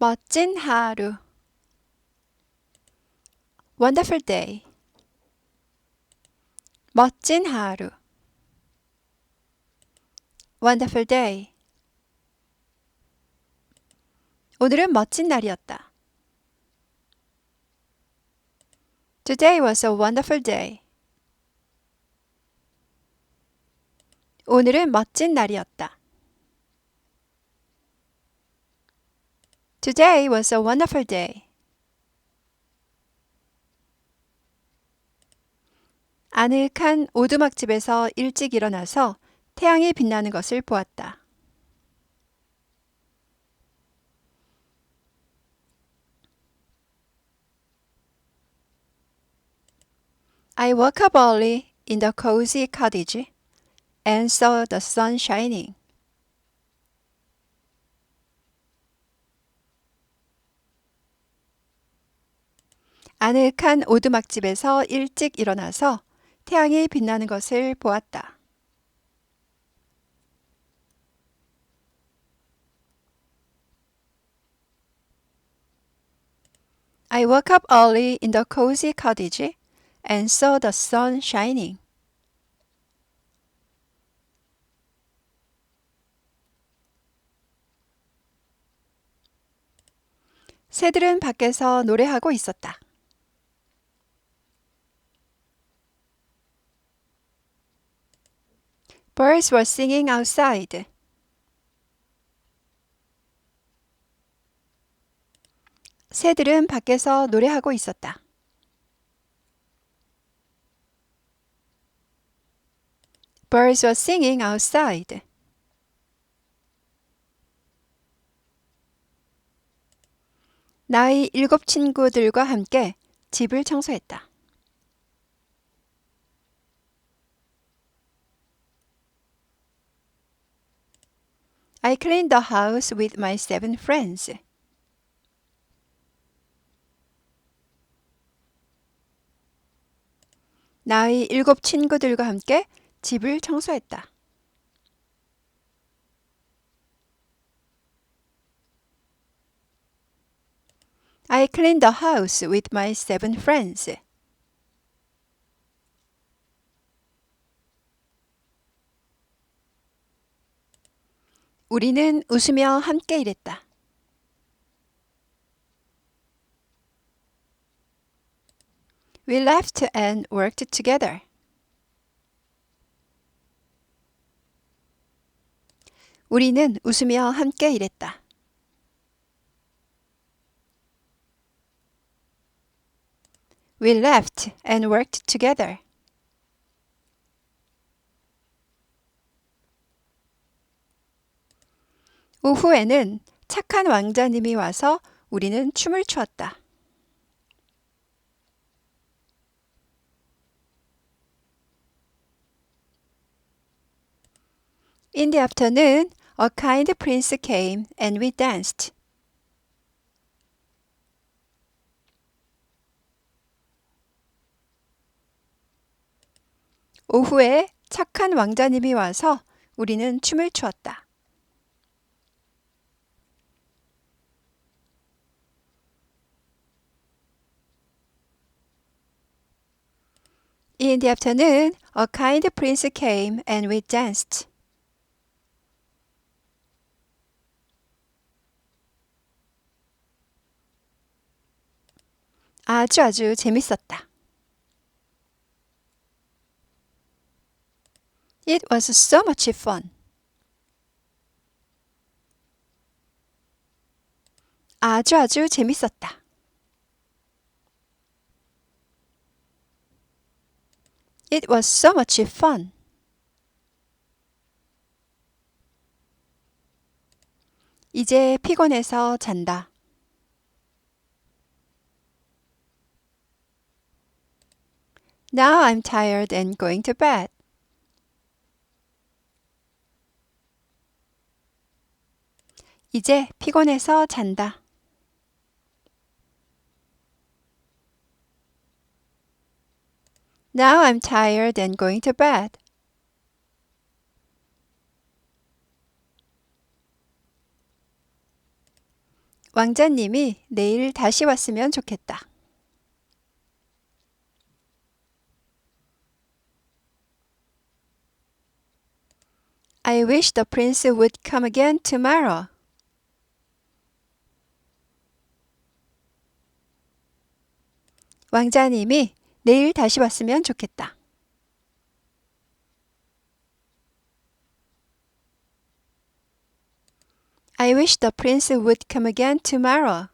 멋진 하루. wonderful day. 멋진 하루. wonderful day. 오늘은 멋진 날이었다. Today was a wonderful day. 오늘은 멋진 날이었다. Today was a wonderful day. 아늑한 오두막집에서 일찍 일어나서 태양이 빛나는 것을 보았다. I woke up early in the cozy cottage and saw the sun shining. 아늑한 오두막집에서 일찍 일어나서 태양이 빛나는 것을 보았다. I woke up early in the cozy cottage and saw the sun shining. 새들은 밖에서 노래하고 있었다. Birds were singing outside. 새들은 밖에서 노래하고 있었다. Birds were singing outside. 나의 일곱 친구들과 함께 집을 청소했다. I cleaned the house with my seven friends. 나의 일곱 친구들과 함께 집을 청소했다. I cleaned the house with my seven friends. 우리는 웃으며 함께 일했다. We laughed and worked together. 우리는 웃으며 함께 일했다. We laughed and worked together. 오후에는 착한 왕자님이 와서 우리는 춤을 추었다. The afternoon, a kind prince came and we danced. 오후에 착한 왕자님이 와서 우리는 춤을 추었다. In the afternoon, a kind prince came and we danced. 아주 아주 재밌었다. It was so much fun. 아주 아주 재밌었다. It was so much fun. 이제 피곤해서 잔다. Now I'm tired and going to bed. 이제 피곤해서 잔다. Now I'm tired and going to bed. 왕자님이 내일 다시 왔으면 좋겠다. I wish the prince would come again tomorrow. 왕자님이 내일 다시 왔으면 좋겠다. I wish the prince would come again tomorrow.